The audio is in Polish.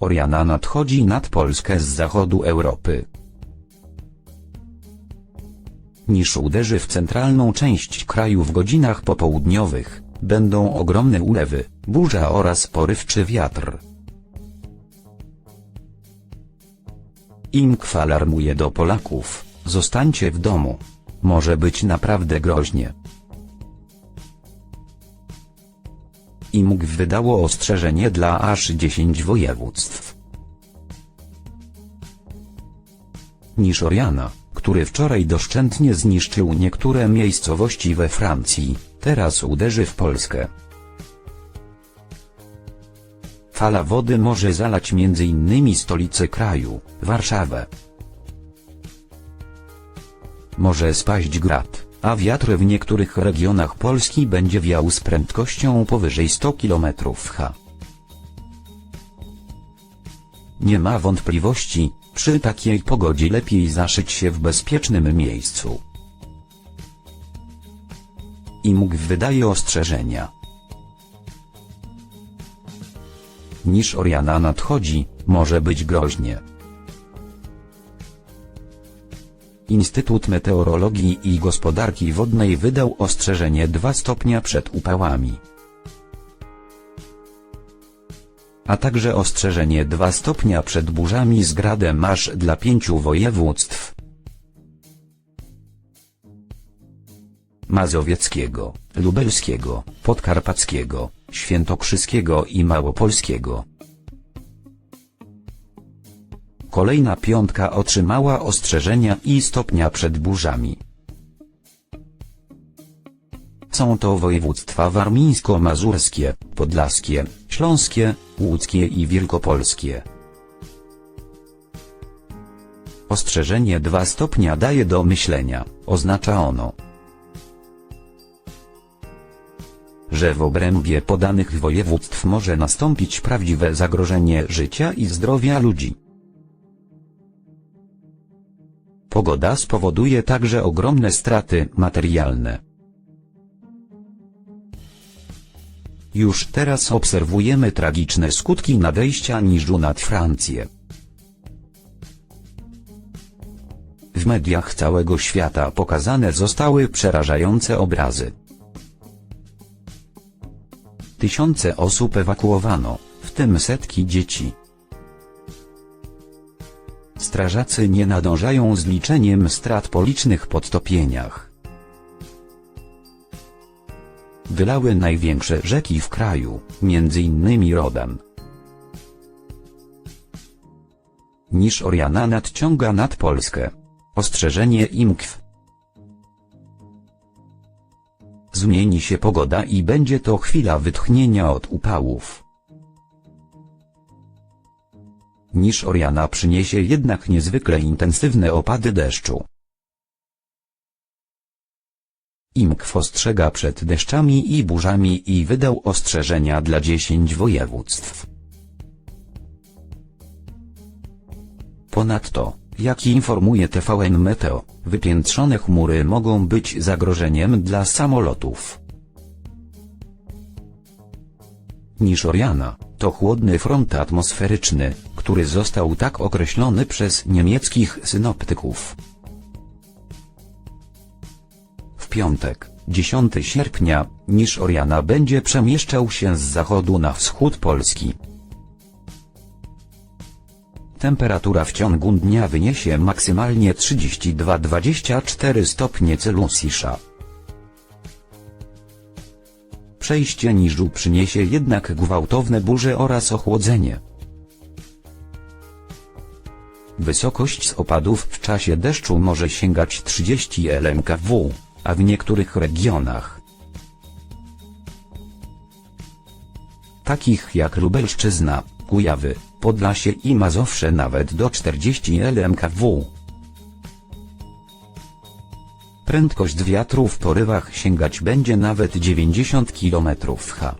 Oriana nadchodzi nad Polskę z zachodu Europy. Niż uderzy w centralną część kraju w godzinach popołudniowych, będą ogromne ulewy, burza oraz porywczy wiatr. Imkw alarmuje do Polaków, zostańcie w domu. Może być naprawdę groźnie. IMG wydało ostrzeżenie dla aż 10 województw. Niż Oriana, który wczoraj doszczętnie zniszczył niektóre miejscowości we Francji, teraz uderzy w Polskę. Fala wody może zalać m.in. stolicę kraju, Warszawę. Może spaść grad, a wiatr w niektórych regionach Polski będzie wiał z prędkością powyżej 100 km h. Nie ma wątpliwości, przy takiej pogodzie lepiej zaszyć się w bezpiecznym miejscu. IMG wydaje ostrzeżenia. Niż Oriana nadchodzi, może być groźnie. Instytut Meteorologii i Gospodarki Wodnej wydał ostrzeżenie 2 stopnia przed upałami. A także ostrzeżenie 2 stopnia przed burzami z gradem aż dla pięciu województw. Mazowieckiego, Lubelskiego, Podkarpackiego, Świętokrzyskiego i Małopolskiego. Kolejna piątka otrzymała ostrzeżenia i stopnia przed burzami. Są to województwa warmińsko-mazurskie, podlaskie, śląskie, łódzkie i wielkopolskie. Ostrzeżenie 2 stopnia daje do myślenia, oznacza ono, że w obrębie podanych województw może nastąpić prawdziwe zagrożenie życia i zdrowia ludzi. Pogoda spowoduje także ogromne straty materialne. Już teraz obserwujemy tragiczne skutki nadejścia niżu nad Francję. W mediach całego świata pokazane zostały przerażające obrazy. Tysiące osób ewakuowano, w tym setki dzieci. Strażacy nie nadążają z liczeniem strat po licznych podtopieniach. Wylały największe rzeki w kraju, innymi Rodem. Niż Oriana nadciąga nad Polskę. Ostrzeżenie IMKW. Zmieni się pogoda i będzie to chwila wytchnienia od upałów. Niż Oriana przyniesie jednak niezwykle intensywne opady deszczu. IMKW ostrzega przed deszczami i burzami i wydał ostrzeżenia dla 10 województw. Ponadto, jak informuje TVN Meteo, wypiętrzone chmury mogą być zagrożeniem dla samolotów. Niż Oriana, to chłodny front atmosferyczny, który został tak określony przez niemieckich synoptyków. W piątek, 10 sierpnia, niż Oriana będzie przemieszczał się z zachodu na wschód Polski. Temperatura w ciągu dnia wyniesie maksymalnie 32-24 stopnie Celsjusza. Przejście niżu przyniesie jednak gwałtowne burze oraz ochłodzenie. Wysokość z opadów w czasie deszczu może sięgać 30 lmkw, a w niektórych regionach, takich jak Lubelszczyzna, Kujawy, Podlasie i Mazowsze nawet do 40 lmkw. Prędkość wiatru w porywach sięgać będzie nawet 90 km h.